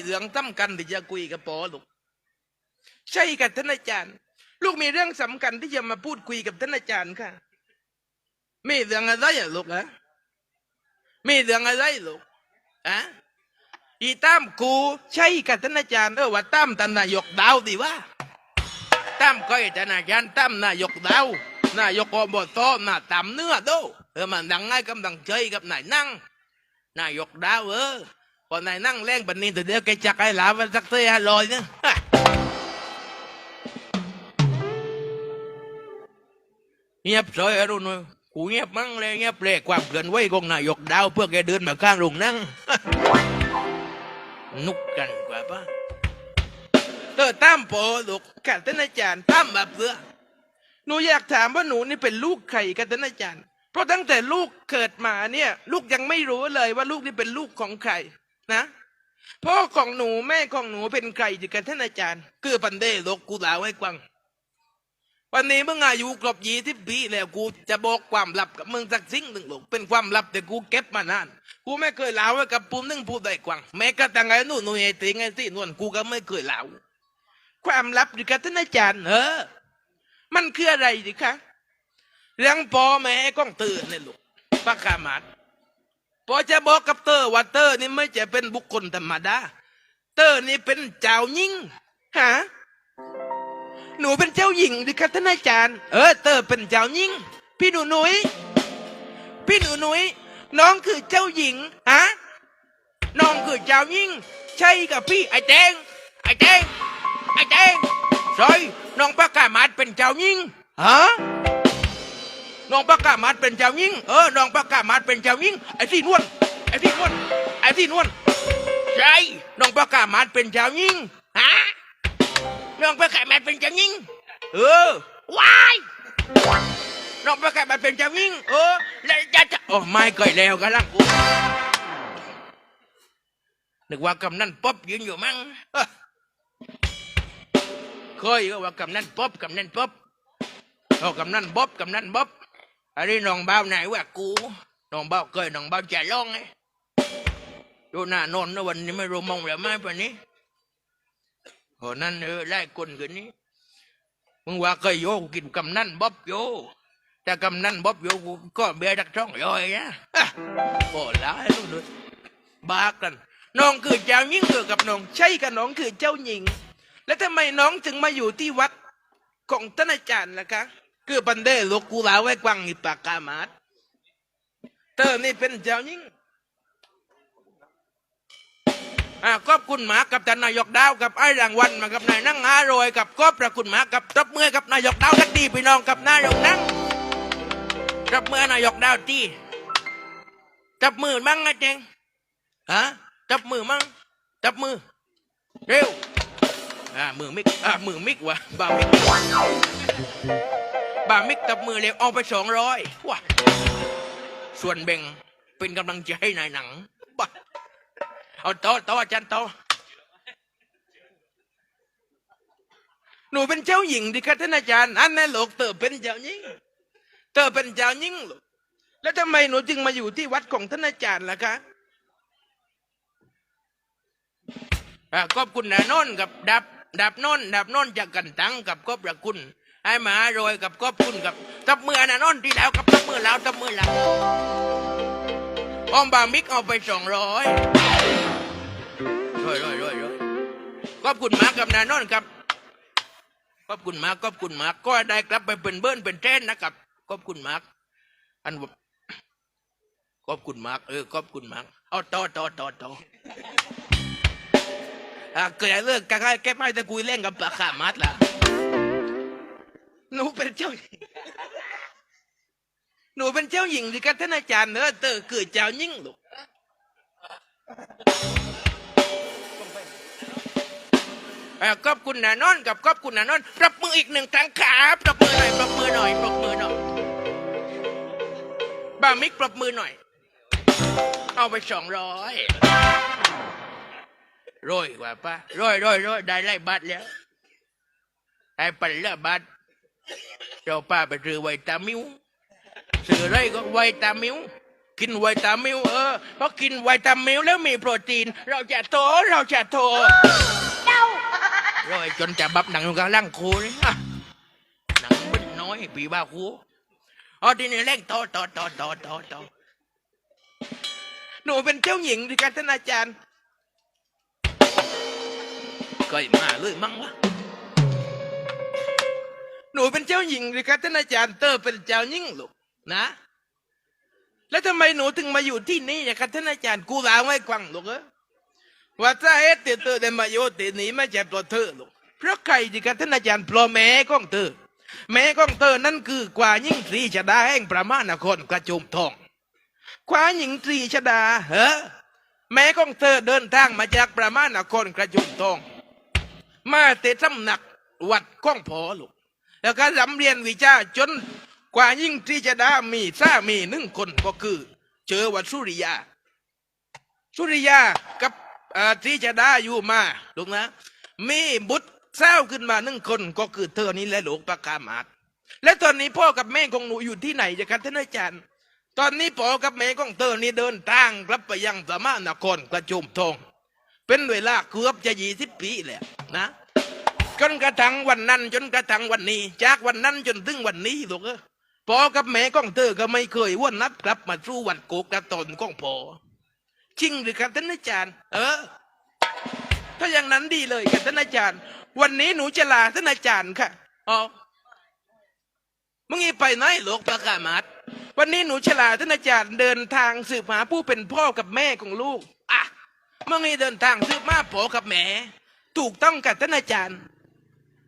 มาดบอกว่ามีเรื่องสำคัญที่จะคุยกับปอลูกใช่กับท่านอาจารย์ ลูกมีเรื่องสำคัญที่จะมาพูดคุยกับท่านอาจารย์ค่ะมีเรื่องอะไรอะลูกฮะมีเรื่องอะไรลูกอะอีตามกูใช่กับท่านอาจารย์เออว่าตามท่านนายกดาวดีว่าตามก้อยท่านอาจารย์ตามนายกดาวนายกอบตหน้าตามเนื้อดูเออมันดังง่ายกำลังใจกับนายนั่งนายกดาวเออ พอนายนั่งแรงปันนี้แต่เดี๋ยวแกจักไอ้หลามันสักเท่าลอยเนี่ยฮะเงียบซอยอรุณเว้ยกูเงียบมั่งเลยเงียบเลยความเกินไหวของนายกดาวเพื่อแกเดินมาข้างลุงนั่งนุกกันกว่าปะเออตามโปอลูกกัท่านาจารย์ตามแบบเสือหนูอยากถามว่าหนูนี่เป็นลูกใครกันท่านาจารย์ เพราะตั้งแต่ลูกเกิดมาเนี่ย ลูกยังไม่รู้เลยว่าลูกนี่เป็นลูกของใคร นะพ่อของหนูแม่ของหนูเป็นใครจิกันท่านอาจารย์ คือปันเดลกกูลาไว้กวัง วันนี้มึงอายุครบยี่สิบปีแล้วกูจะบอกความลับกับมึงสักสิ่งหนึ่งลูกเป็นความลับแต่กูเก็บมานาน กูไม่เคยเล่าไว้กับปูนึงพูดได้กวัง แม้กระทั่งไอ้นู่นนู่นไอ้ติงไอ้ที่นวลกูก็ไม่เคยเล่าความลับดิกับท่านอาจารย์เออ มันคืออะไรดิคะเรื่องพ่อแม่ก้องตื่นเนี่ยลูกปากกามาด พอจะบอกกับเตอร์ว่าเตอร์นี่ไม่จะเป็นบุคคลธรรมดา เตอร์นี่เป็นเจ้าหญิงฮะหนูเป็นเจ้าหญิงดิครับท่านอาจารย์ เออเตอร์เป็นเจ้าหญิง พี่หนูหนุยพี่หนูหนุยน้องคือเจ้าหญิงฮะน้องคือเจ้าหญิง ใช่กับพี่ไอ้แดงไอ้แดงไอ้แดงซอยน้องปากกามาเป็นเจ้าหญิงฮะ น้องปากกามาดเป็นเจ้าหญิงเออน้องปากกามาดเป็นเจ้าหญิงไอ้ที่นวลไอ้ที่นวลไอ้ที่นวลใช่น้องปากกามาดเป็นเจ้าหญิงฮะน้องไปแข่มันเป็นเจ้าหญิงเออว้ายน้องไปแข่มันเป็นเจ้าหญิงเออแล้วจะจะโอ้ไม่เคยแล้วกันลังกูนึกว่ากำนันป๊อบยืนอยู่มั้งเคยก็ว่ากำนันป๊อบกำนันป๊อบโอ้กำนันบ๊อบกำนันบ๊อบ อันนี้น้องบ้าไหนว่ากูน้องบ้าเคยน้องบ้าวจะร้องไงดูหน้านอนนะวันนี้ไม่รู้มองหรือไม่ปะนี้โหนั่นเออไล่คนคืนนี้มึงว่าเคยโยกกินกำนันบ๊อบโยแต่กำนันบ๊อบโยกูก็เบียร์ดักช่องย่อยนะอะโอ้ละให้ลูกด้วยบากันน้องคือเจ้าหญิงเกิดกับน้องใช่กับน้องคือเจ้าหญิง แล้วทำไมน้องถึงมาอยู่ที่วัดของท่านอาจารย์ล่ะคะ คือปันเดลูกกูลาไว้กวางอีปากามาดเธอนี่เป็นเจ้าหญิงอ่าขอบคุณหมากับท่านนายกดาวกับไอ้รางวัลมากับนายนั่งอารวยกับขอบพระคุณหมากับตบมือกับนายกดาวทักดีพี่น้องกับนายกนั่งตบมือนายกดาวที่จับมือมั่งไงเจงฮะจับมือมั่งจับมือเร็วอ่ามือมิกอ่ามือมิกวะบ่ามิก บามิกจับมือเร็วเอาไปสองร้อยว้าส่วนแบ่งเป็นกำลังใจให้นายหนังบ้าเอาโตะโตะอาจารย์โต๊ะหนูเป็นเจ้าหญิงดิคะท่านอาจารย์อันนั้นลูกเตอเป็นเจ้าหญิงเตอเป็นเจ้าหญิงลูกแล้วทำไมหนูจึงมาอยู่ที่วัดของท่านอาจารย์ล่ะคะขอบคุณนะโนนกับดับดับโนนดับโนนจากกันตังกับขอบพระคุณ ไอ้หมาโรยกับขอบคุณกับทับมือนะโนนที่แล้วกับทับมือแล้วทับมือแล้วออมบามิกเอาไปสองร้อยร้อยร้อยร้อยร้อยขอบคุณมากกับนานนครับขอบคุณมากขอบคุณมากก็ได้กลับไปเป็นเบิ้ลเป็นแทนนะครับขอบคุณมากอันว่าขอบคุณมากเออขอบคุณมากเอาต่อต่อต่อต่ออะเกิดอะไรเลิกกันแก้ไม่ตะกุยเล่นกับปากขามัดล่ะ หนูเป็นเจ้าหญิง หนูเป็นเจ้าหญิงดิครับท่านอาจารย์เนอะเตอเกิดเจ้าหญิงลูกเออขอบคุณนะนอนกับขอบคุณนะนอนปรบมืออีกหนึ่งครั้งครับปรบมือหน่อยปรบมือหน่อยปรบมือหน่อยบามิกปรบมือหน่อย เอาไปสองร้อยร้อยกว่าป้าร้อยร้อยร้อยได้ไล่บัตรแล้วได้ปันละบัตร เราป้าไปซื้อไวตามิวซื้ออะไรก็ไวตามิวกินไวตามิลเออเพอกินไวตามิลแล้วมีโปรตีน เราจะโตเราจะโตเจ้ารอยจนจะบับหนังอยู่กลางล่างคูนี่อะหนังมันน้อยปีบ้าคูอ๋อทีนี้เร่งโตโตโตโตโตโตหนูเป็นเจ้าหญิงดิการท่านอาจารย์ก็มาเลยมั้งวะ หนูเป็นเจ้าหญิงดิการท่านอาจารย์เตอร์เป็นเจ้าหญิงลูกนะ แล้วทำไมหนูถึงมาอยู่ที่นี่เนี่ยครับท่านอาจารย์กูลาไว้กวังลูกเออว่าถ้าเอติเตอร์ได้มาโยตินี้ไม่ใช่เพราะเธอหรอกเพราะใครที่กันท่านอาจารย์เพราะแม่ของเธอแม่ของเธอนั่นคือกว่ายิ่งตรีชดาแห่งประมาณนครกระจุมทองกว่ายิ่งตรีชดาเฮ้อแม่ของเธอเดินทางมาจากประมาณนครกระจุมทอง มาเตะสำนักวัดก้องพอลูก แล้วก็รำเรียนวิชาจนกว่ายิ่งตรีชดามีสามีหนึ่งคนก็คือ เจอวัดสุริยา สุริยากับที่จะได้อยู่มาลูกนะ มีบุตรเศร้าขึ้นมาหนึ่งคนก็คือเธอนี้และหลวงประกามาศและตอนนี้พ่อกับแม่ของหนูอยู่ที่ไหนจะกันท่านอาจารย์ ตอนนี้พ่อกับแม่ของเธอนี่เดินทางกลับไปยังสมานครกระจุมทอง เป็นเวลาเกือบจะยี่สิบปีแล้วนะ จนกระทั่งวันนั้น จนกระทั่งวันนี้ จากวันนั้นจนถึงวันนี้ลูกเออพ่อกับแม่ของเธอก็ไม่เคยวนนัดกลับมาสู่วัดโกกระตนของพ่อจริงหรือครับท่านอาจารย์ เออ ถ้าอย่างนั้นดีเลยครับท่านอาจารย์ วันนี้หนูจะลาท่านอาจารย์ค่ะอ๋อมึงอีไปไหนหลวงประกามัดวันนี้หนูจะลาท่านอาจารย์เดินทางสืบหาผู้เป็นพ่อกับแม่ของลูก อะมึงอีเดินทางสืบมาพ่อกับแม่ ถูกต้องกับท่านอาจารย์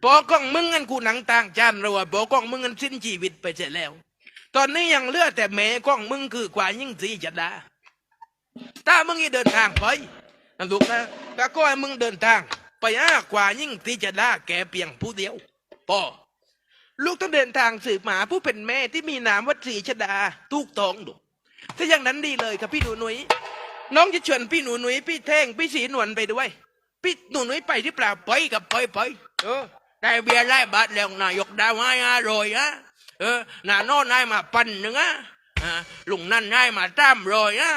ปอก้องมึงงันกูหนังต่างจานเราว่าปอกองมึงงันสิ้นชีวิตไปเสร็จแล้ว ตอนนี้ยังเลือแต่แม่ก้องมึงคือกว่ายิ่งสีจัดดาถ้ามึงอีเดินทางไปนะลูกนะถ้าก็ให้มึงเดินทาง ไปอ้ากว่ายิ่งที่จะได้แก่เพียงผู้เดียวพ่อลูกต้องเดินทางสืบหมาผู้เป็นแม่ที่มีนามว่าศรีชดาถูกตองดูถ้าอย่างนั้นดีเลยครับพี่หนูหนุยน้องจะชวนพี่หนูหนุยพี่เท่งพี่สีนวลไปด้วย พี่หนูหนุยไปที่เปล่าไปกับไปไปเออ ได้เบียร์ไล่บาทแล้วนายกดาวไม้อร่อยอะเออนาโน่นายมาปั่นหนึ่งอะลุงนั่นให้มาตามรอยอะ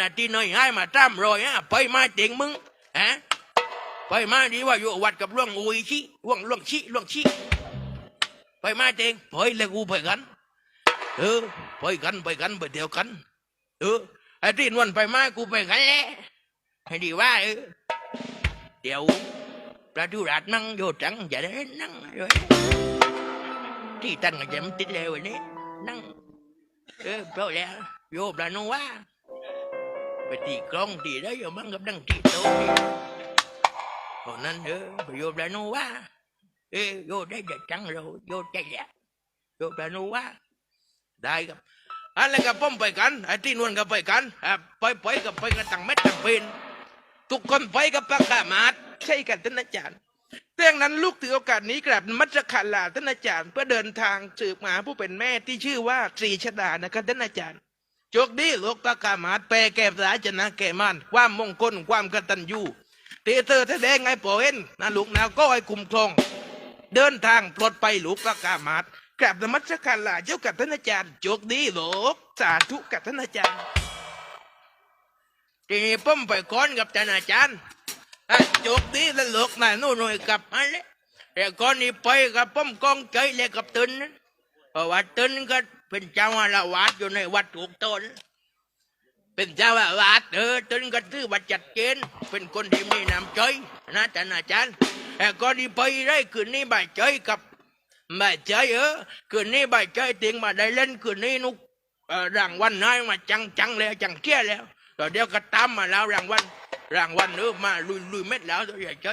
นาทีน้อยให้มาตามรอยอะไปมาเต็งมึงฮะไปมาดีว่าอยู่วัดกับล่วงอุยชิล่วงล่วงชิล่วงชิไปมาเต็งไปเลยกูไปกันเออไปกันไปกันไปเดียวกัน เออไอ้ที่นวลไปมากูไปกันแหละให้ดีว่าเออเดี๋ยว ประตูรัดนั่งโยจังจะได้นั่งเลยที่ตั้งก็จะมันติดเลยวันนี้นั่งเออเพราะแล้วโยบลานุว่าไปตีกล้องตีได้อยู่บ้างกับดังตีโตนี่ตอนนั้นเออไปโยบลานุว่าเออโยได้จะจังเราโยใจแล้วโยบลานุว่าได้ครับอะไรกับป้อมไปกันไอ้ที่นวลกับไปกันไปไปกับไปกันตั้งเม็ดตั้งเป็นทุกคนไปกับปากกามาด ใช่กันท่านอาจารย์เรื่องนั้นลูกถือโอกาสนี้กราบมัสการลาท่านอาจารย์ เพื่อเดินทางสืบหาผู้เป็นแม่ที่ชื่อว่าตรีชดานะครับท่านอาจารย์โชคดีลูกประกามาดแปลแก่สาชนะแก่มันความมงคลความกตัญญูเตเตอร์แสดงไงปอเห็นนะลูกนาก็ให้คุ้มครอง เดินทางปลดภัยลูกประกามาดกราบนมัสการลาเจ้ากับท่านอาจารย์โชคดีลูกสาธุกับท่านอาจารย์ทีนี้ผมไปค้อนกับท่านอาจารย์ จกดีแล้วลูกนายนู่นหน่อยกลับมาเลยแต่ก่อนนี้ไปกับป้อมกองใจเลยกับตึ้นเพราะว่าตึนก็เป็นเจ้าอาวาสอยู่ในวัดถูกต้นเป็นเจ้าอาวาสเออตึนก็ถือว่าจัดเจนเป็นคนที่มีน้ำใจนะท่านอาจารย์แต่ก่อนนี้ไปได้คืนนี้บ่ายใจกับบ่ายใจเออคืนนี้บ่ายใจเตียงมาได้เล่นคืนนี้นุกรางวัลนายมาจังจังๆแล้วจังเกี้ยแล้วต่เดี๋ยวก็ตามมาแล้วรางวัล รางวัลเนื้อมาลุยลุยเม็ดแล้วตัวใหญ่ใจ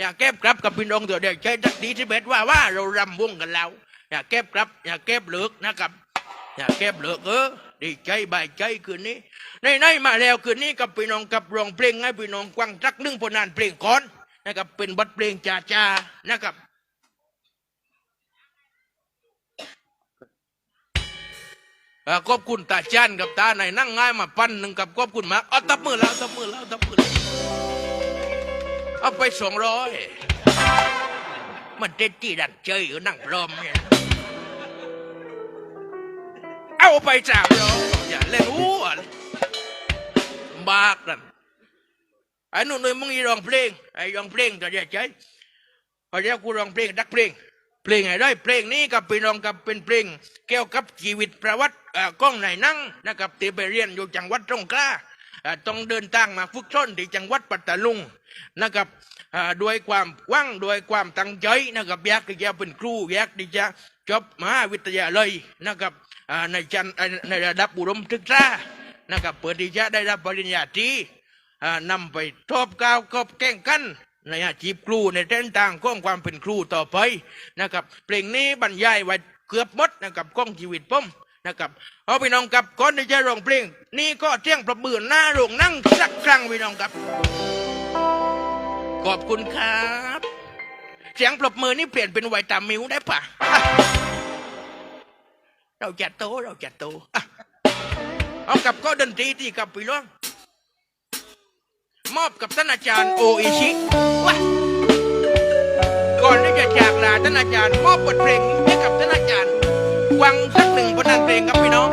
อยากเก็บกรับกับพี่น้องตัวเดียวใจทักดีที่เบ็ดว่าว่าเรารำวงกันแล้วอยากเก็บกรับอยากเก็บเลือกนะครับอยากเก็บเลือกเออดีใจบายใจคืนนี้ในในมาแล้วคืนนี้กับพี่น้องกับรองเพลงให้พี่น้องกวางจักนึ่งพนันเพลงก่อนนะครับเป็นบัดเพลงจ่าจ่านะครับ ขอบคุณตาจันกับตาไหนนั่งง่ายมาปั้นหนึ่งกับขอบคุณมากเอาตับมือแล้วตับมือแล้วตับมือแล้วเอาไปสองร้อยมันเต็ดที่ดันเจยอยู่นั่งพร้อมเนี่ยเอาไปสามร้อยอย่าเล่นหัวบากนั่นไอ้หนุ่นมึงอีร้องเพลงไอ้ร้องเพลงจะเรียกใจพอเดี๋ยวกูร้องเพลงดักเพลง เพลงไอ้ได้เพลงนี้กับพี่น้องกับเป็นเพลงเกี่ยวกับชีวิตประวัติกล้องในหนนั่งนะครับที่ไปเรียนอยู่จังหวัดตรงกล้าต้องเดินทางมาฝึกซ้นที่จังหวัดปัตตาลุงนะครับด้วยความว่างด้วยความตั้งใจนะครับอยากที่จะเป็นครูอยากที่จะจบมหาวิทยาลัยนะครับในชั้นในระดับอุดมศึกษานะครับเพื่อที่จะได้รับปริญญาตรีนำไปทบก้าวกบแก่งกัน ในอาชีพครูในเส้นทางของความเป็นครูต่อไปนะครับ เพลงนี้บรรยายไว้เกือบหมดนะครับของชีวิตผมนะครับเอาพี่น้องกับก่อนที่จะร้องเพลง นี่ก็เที่ยงประมือหน้าโรงนั่งสักครั้งพี่น้องครับ ขอบคุณครับ เสียงปรบมือนี่เปลี่ยนเป็นไวตามิวได้ปะอะเราจัดโตเราจัดโตอะเอากับก็ดนตรีที่กับพี่น้อง มอบกับท่านอาจารย์โออิชิว้าก่อนที่จะจากลาท่านอาจารย์มอบบทเพลงให้กับท่านอาจารย์วังสักหนึ่งบทเพลงครับพี่น้อง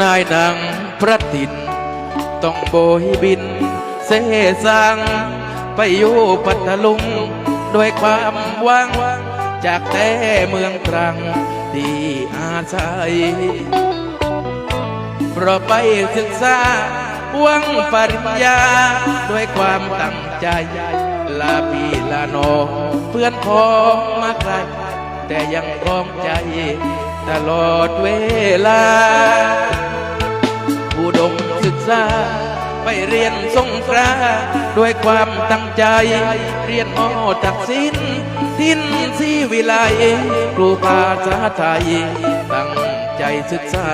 นายนางพระตินต้องโบยบิน เสสังไปอยู่ปัตตลุง ด้วยความหวัง จากแต่เมืองตรังที่อาศัยเพราะไปศึกษาวังปริญญา ด้วยความตั้งใจ ลาปีลาโนเพื่อนพ้องมาไกลแต่ยังคล้องใจตลอดเวลา อุดมศึกษา ไปเรียนสงขลาด้วยความตั้งใจ เรียนมอตักสินทินสีวิไลครูภาษาไทย ตั้งใจศึกษา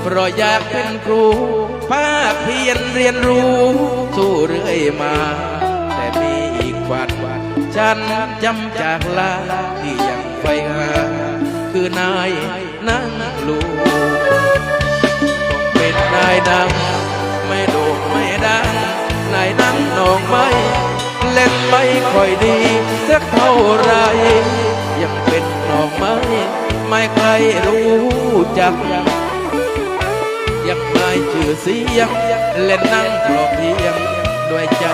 เพราะอยากเป็นครูภาคเพียนเรียนรู้ สู้เรื่อยมา แต่มีอีกวันฉันจำจากลาที่ยังไฟหาคือนายนั่งลู นายดัง ไม่โด่งไม่ดังนายนั่งนองไม่เล่นไม่ค่อยดีสักเท่าไร ยังเป็นนองไม้ไม่ใครรู้จัก ยังไม่ชื่อเสียง เล่นนั่งปลอบเพียงด้วยใจ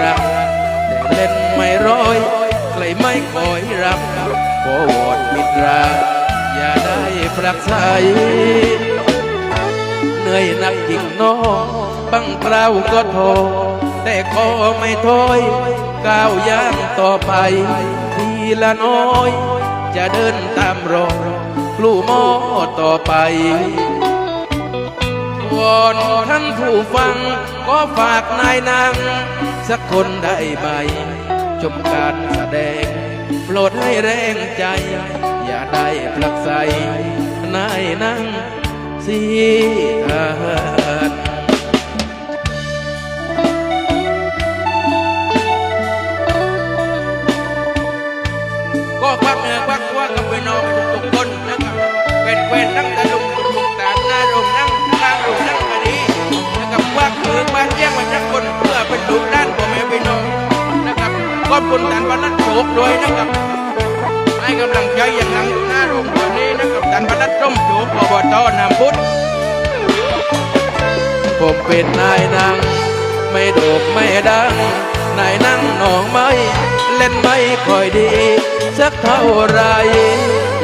รักแต่เล่นไม่ร้อยใครไม่คอยรับขอวอนมิตรรา อย่าได้ปรักใส เหนื่อยหนักจริงน้อบังเปล่าก็โทแต่ก็ไม่ถอยก้าวย่างต่อไป ทีละน้อย จะเดินตามรอยลูหมอต่อไปวอนท่านผู้ฟังก็ฝากนายนางสักคนได้ไหมชมการแสดงโปรดให้แรงใจ อย่าได้ผลักใสนายนาง สียดก็ควักเนื้อควักตัวกับพี่น้องทุกคนนะครับเป็นเวรนั่งตะลุงทุกๆตานหน้าโรงนั่งกลางโรงนั่งก็ดีนะครับควักมือบ้านแย่งมาจากคนเพื่อเป็นลูกด้านพ่อแม่พี่น้องนะครับขอบคุณท่านวันนั้นโชคด้วยนะครับให้กำลังใจอย่างนั่งหน้าโรง ตัวนี้นะครับท่านวันนั้นต้มโจกอบตนามพุทธผมเป็นนายนางไม่โดกไม่ดัง นายนั่งหนองไม้เล่นไม่ค่อยดี สักเท่าไร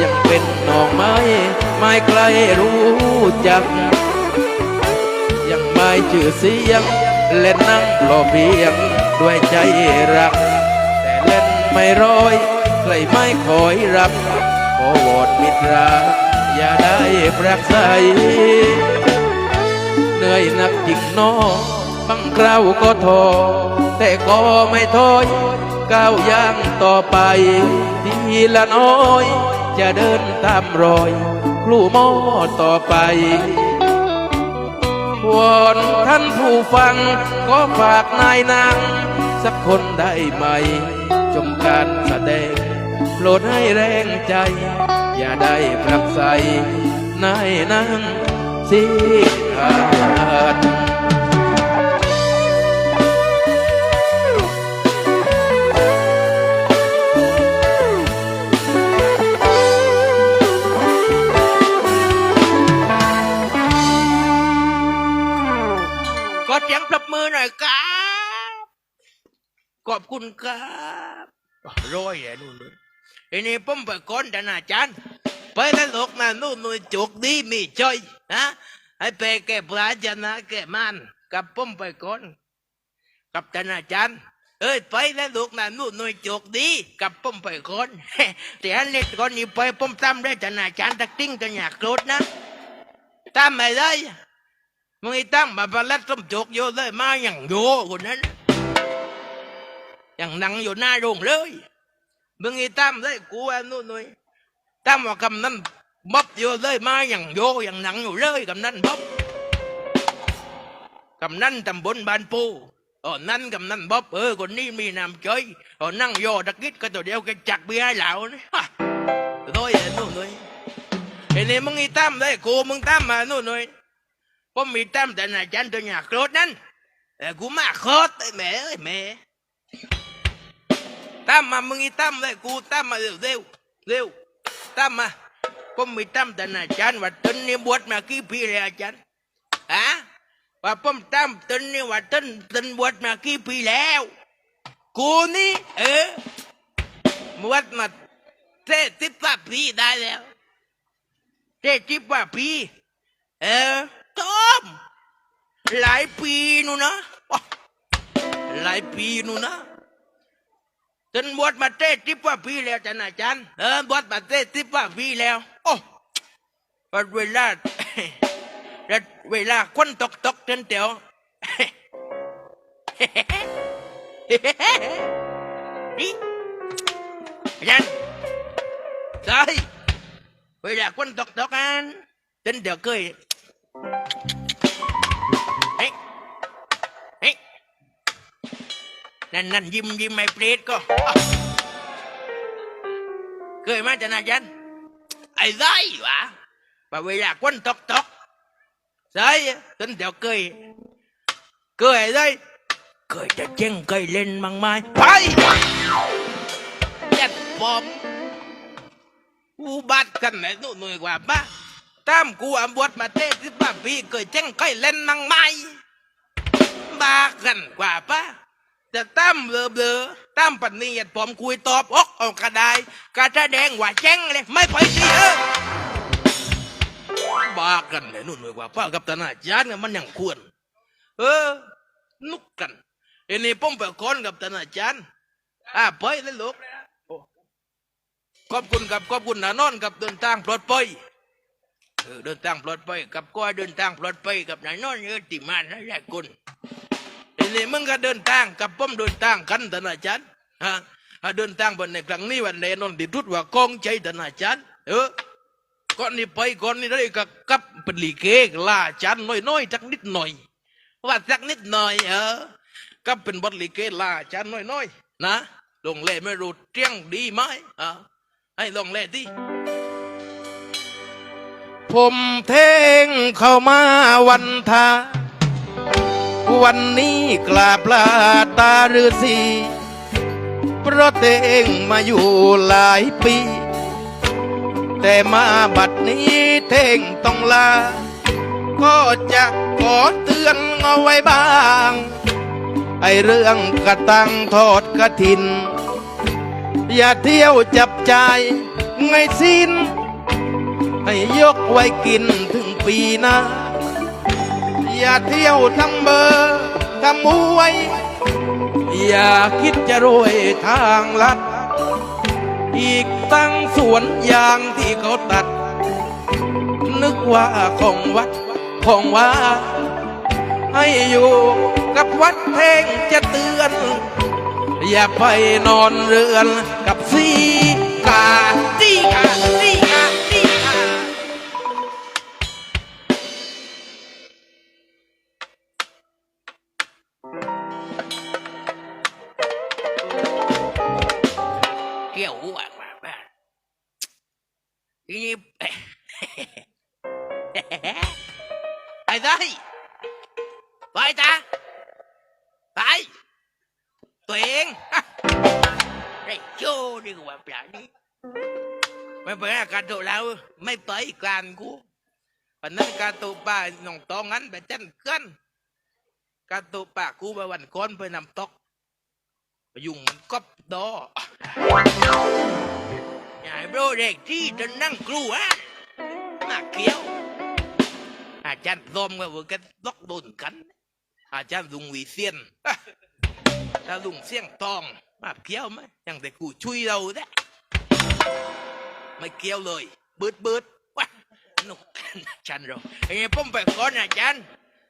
ยังเป็นหนองไม้ไม่ใครรู้จัก ยังไม่ชื่อเสียง เล่นนั่งรอเพียงด้วยใจรัก แต่เล่นไม่ร้อยใครไม่คอยรับ ขอวอนมิตรราอย่าได้ปรักใสเหนื่อยหนักจริงหนอบางคราวก็ท้อแต่ก็ไม่ถอยก้าวย่างต่อไป ทีละน้อย จะเดินตามรอย ครูหมอต่อไปวอนท่านผู้ฟังก็ฝากนายนางสักคนได้ไหมชชมการแสดง โปรดให้แรงใจ อย่าได้ปรับใสนายนางสิขาดก็เสียงปรบมือหน่อยครับ ขอบคุณครับร้อยแหละนู่นเลย ทีนี้ผมไปก่อนท่านอาจารย์ไปแล้วลกมานู่นนู่นจุกดีมีจอยนะให้ไปแก้ปลาชนะแก้มันกับผมไปก่อนกับท่านอาจารย์เอ้ยไปแล้วลูกนะนู่นนู่นจุกดีกับผมไปก่อนแต่อันนี้ก่อนนี้ไปผมทำได้ท่านอาจารย์ตักติ้งตันอยากโกรธนะทำไม่ได้มึงไอ้ตั้งมาบรรลัดส้มจกโยเลยมาอย่างโยคนนั้นอย่างนังอยู่หน้าโรงเลย มึงไอ้ตั้มเลยกูอันนู้นหน่ตั้มว่ากำนั้นบ๊อบโยเลยมาอย่างโยอย่างหนังอยู่เลยกำนั้นบ๊อบกำนั้นตำบลบานปูอ๋อนั่นกำนั้นบ๊อบเออคนนี้มีน้ำใจอ๋อนั่งโยตะกิดก็ตัวเดียวกันจักเบียร์เหล่านี่ฮะโดยอันนู้นหน่ไอ้นี่มึงไอ้ตั้มเลยกูมึงตั้มมานู่นหน่ผมมีตั้มแต่นายจันตัวอยากโกรนั่นแต่กูมาโคตรแม่เอ้ยแม่ ตั้มมามึงอีตั้มเลยกูตั้มมาเร็วเร็วเร็วตั้มมาผมมีตั้มแต่นาจันว่าต้นนี้บวชมากี่ปีแล้วอาจารย์ฮะว่าผมตั้มต้นนี้ว่าต้นต้นบวชมากี่ปีแล้ว กูนี่เออบวชมาเจ็ดสิบกว่าปีได้แล้วเจ็ดสิบกว่าปีเออทอมหลายปีนู่นนะหลายปีนู่นนะ จนบวชมาเต้สิบกว่าปีแล้วจ้ะนอาจารย์เออบวชมาเต้สิบกว่าปีแล้ว โอ้ปัดเวลาแล้วเวลาคนตกตกเต้นเตียวนี่อาจารย์ใช่เวลาคนตกตกกันเต้นเตียวเคย นั่นนั่นยิ้มยิ้มไม่เปรตก็ เคยมาจะนายันไอ้ไรวะว่าเวลาคนตกตกใช่จนเดี๋ยวเคยเคยไอ้เคยจะเจ๊งเคยเล่นมั้งไหมไปเจ็ดปอมอุบัติกันไหนนู่นหน่วยกว่าบ้าตามกูอำบวชมาเต้สิบปีเคยเจ้งเคยเล่นนังไม้บากันกว่าปะ แต่ตั้มเบลอเบลอตั้มปันนี้ยผมคุยตอบอกเอากระไดกระแสดงว่าเจ้งเลยไม่ไปสิเออบากันเลยนู่นเลยว่าป้ากับตาหนาจานเนี่ยมันยังควร เออ นุกกันอ็นี่ผมไปคอนกับตาหนาจานอ่าไปเลยลูกขอบคุณกับขอบคุณนานอนกับเดินทางปลอดภัยเออเดินทางปลอดภัยกับก้อยเดินทางปลอดภัยกับนายนอนเยอติมันนะแรกคุณ ทีนี้มึงก็เดินทางกับผมเดินทางกันธนาจันฮะเดินทางบนในครั้งนี้วันแน่นอนที่ทุดว่ากองใจธนาจันเออก่อนนี้ไปก่อนนี้ได้กับกับเป็นลีเกกลาจันน้อยๆจักนิดหน่อย ว่าจักนิดหน่อย เออกับเป็นบทลีเกลาจันน้อยๆนะลงเล่ไม่รู้เตียงดีไหมอะให้ลงเล่ที่ผมเทงเข้ามาวันทา วันนี้กราบลาตาฤาษีเพราะเทงมาอยู่หลายปี แต่มาบัดนี้เท่งต้องลา ก็จะขอเตือนเอาไว้บ้าง ไอเรื่องกระตังทอดกระถิน อย่าเที่ยวจับใจไงสิ้น ให้ยกไว้กินถึงปีหน้า อย่าเที่ยวทำเบอร์ทำมวย อย่าคิดจะรวยทางลัด อีกตั้งสวนยางที่เขาตัด นึกว่าของวัดของว่า ให้อยู่กับวัดเพลงจะเตือน อย่าไปนอนเรือนกับซีกาซีกาซีกา ไม่ไปหาการตัวแล้วไม่ไปการกูวันนั้นการตัวป่าหนองตองงั้นไปจันเกินการตัวป่ากูไปวันก้อนไปนำตกไปยุ่งมันกบดออย่าให้โบรเด็กที่จะนั่งกลัวมาเกี้ยว อาจารย์พรมก็ว่ากันลอกโดนกัน อาจารย์ลุงวีเซียนถ้าลุงเสี่ยงตองมาเกี่ยวไหมยังแต่กูช่วยเราเด้ ไม่เกี่ยวเลยบืดบืดว้าหนุกฉันเราไอ้ป้อมไปก่อนอาจารย์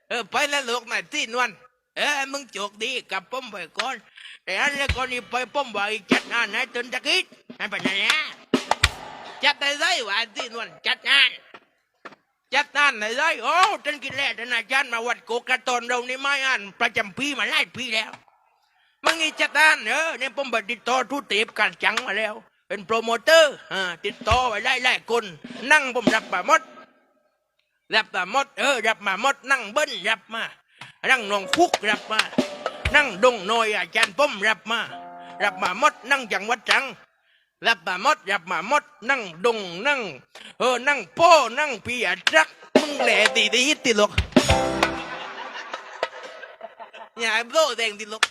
เออไปแล้วลูกนายที่นวลเออมึงโจกดีกับป้อมไปก่อนแต่อันนี้ก่อนนี้ไปป้อมไปจัดงานให้ตนตะกิดให้ไปไหนนะจัดได้ไรวะที่นวลจัดงานจัดงานได้ไรโอ้ท่านกินแล้วท่านอาจารย์มาวัดโกกระตนเรานี่ไม่อ่านประจำปีมาหลายปีแล้วมังอีจัดด้านเออเนี่ยผมไปติดต่อทุเตีบกันจังมาแล้ว เป็นโปรโมเตอร์อ่าติดต่อไว้ไล่ๆคนนั่งผมรับมาหมดรับมาหมดเออรับมาหมดนั่งเบิ้ลรับมา นั่งนองคุกรับมา นั่งดงน้อยอาจารย์ป้อมรับมา รับมาหมดนั่งจังวัดจังรับมาหมดรับมาหมดนั่งดงนั่ง เออนั่งโป้นั่งปีอาจักมึงแหล่ตีดีติลกอย่าให้โบแดงติลก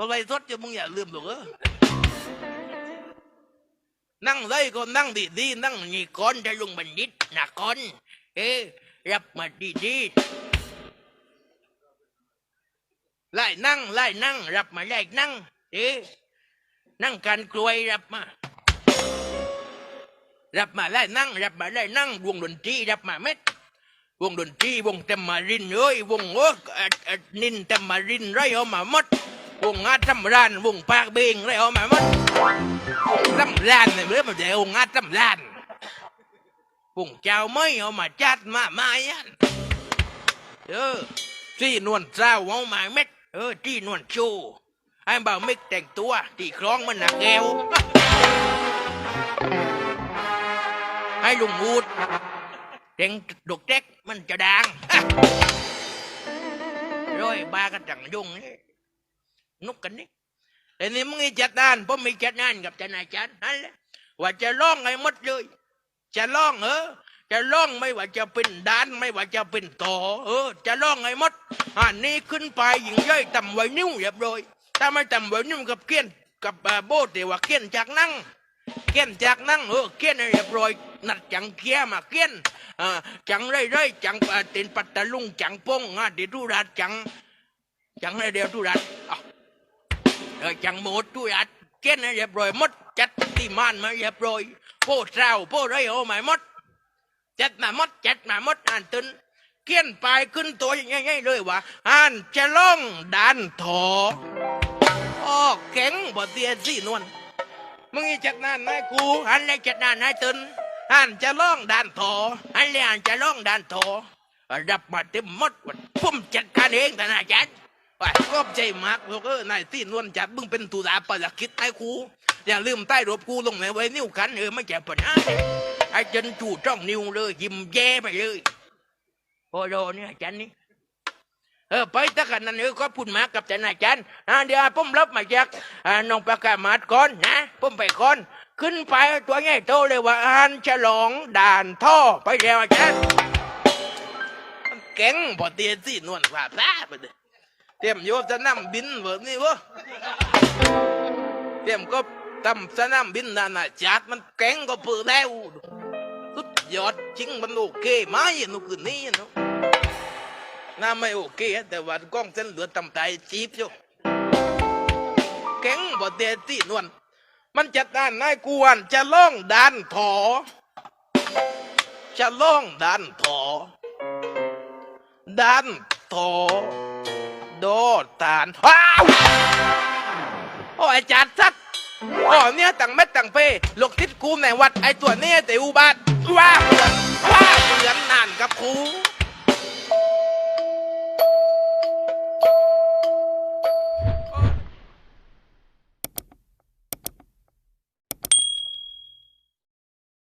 ก็ไล่ทดจะมึงอย่าลืมหรอกเออนั่งเลยก็นั่งดีดีนั่งนี่ก่อนจะลงบันดิตนะก่อนเอ๊ะรับมาดีดีไล่นั่งไล่นั่ง รับมาไล่นั่งเอ๊ะนั่งกันกลวยรับมา รับมาไล่นั่ง รับมาไล่นั่งวงดนตรีรับมาเม็ดวงดนตรีวงเต็มมารินเอ้ยวงโอ้เอ่อเอ่อนินเต็มมารินไรเอามาหมด วงงาทำร้านวงปากเบงไรเอามาหมดวงทำร้านเนี่ยเมื่องมันจะวงงาทำร้านวงเจ้าไม่เอามาจัดมาไมายันเออที่นวลเจ้าเอามาเม็ดเออที่นวลชว์ให้บ่าวเม็กแต่งตัวที่คล้องมันหนักแกวให้ลุงอูดเด็งดกเด็กมันจะดังร้อยบาก็จังยุ่งนี่ นุกกันนี่แต่นี่มึงอีจัดด้านผมมีจัดงานกับทนายจันนั่นแหละว่าจะร้องให้มดเลย จะร้องเออจะร้องไม่ว่าจะเป็นด้านไม่ว่าจะเป็นต่อเออ จะร้องให้มดอันนี้ขึ้นไปยิงย่อยต่ำไว้นิ้วเรียบร้อยถ้าไม่ต่ำไว้นิ้วกับเกี้ยนกับโบสเดี๋ยวว่าเกี้ยนจากนั่งเกี้ยนจากนั่งเออเกี้ยนห้เรียบร้อยนัดจังเกี้ยมาเกี้ยนอ่าจังไร่ไรจังเต็นปัตตลุงจังโป้งอ่าเดี๋ยวทุรัดจังจังไรเดียวทุรัดอะ เออจังหมดทุรัดเกี้ยนให้เรียบร้อยหมดจัดที่ม่านมาเรียบร้อยโป้เจ้าโป้ไรโอ้ไม่หมดจัดมาหมดจัดมาหมดอ่านตึนเกี้ยนไปขึ้นตัวง่ายๆเลยว่าอ่านจะล่องดันถออ้อเก่งบ่เตียสินวลมึงอีจัดนานนายกูหันเลยจัดนานนายตึนหันจะล่องด่านถอหันเลยหันจะล่องด่านถอรับมาเต็มหมดวันผมจัดการเองแต่นายจัด ว่าขอบใจมากพวกเออนายที่นวลจัดมึงเป็นตุลาประลักคิดนายกูอย่าลืมใต้รบกูลงในไว้นิ้วกันเออไม่แก่ปัญหาไอ้จนจู่จ้องนิ้วเลยยิ้มแย่ไปเลยพอโดเนี่ยจันนี่เออไปตะกันนั่นเออก็พูดมากับแต่นายจันอ่าเดี๋ยวผมรับมาจากอ่าน้องประกาศมาดก่อนนะผมไปก่อน ขึ้นไปตัวใหญ่โตเลยว่าอ่านฉลองด่านท่อไปแล้วอาจารย์มันเก่งพอเตียนสินวลว่าพลาไปเลย เตรียมโยสนามบินเบิร์นี่วะเตรียมก็ทำสนามบินนานาชาติมันเก่งก็เปิดแล้วสุดยอดจริงมันโอเคไหมนุคืนนี้นาะน่าไม่โอเค แต่ว่ากล้องเส้นเหลือดตำไตจีบอยู่เก่งบ่เดตีนวลมันจะด้านนายกวนจะล่องด้านถอ จะล่องด้านถอด้านถอ โดตานว้าวโอ้อาจารย์ทักอ๋อเนี่ยตั้งเม็ดตั้งเปลูกติดกูในวัดไอตัวเนี่ยแต่อุบาทว้าเหมือนว่าเหมือนนั่นกับครู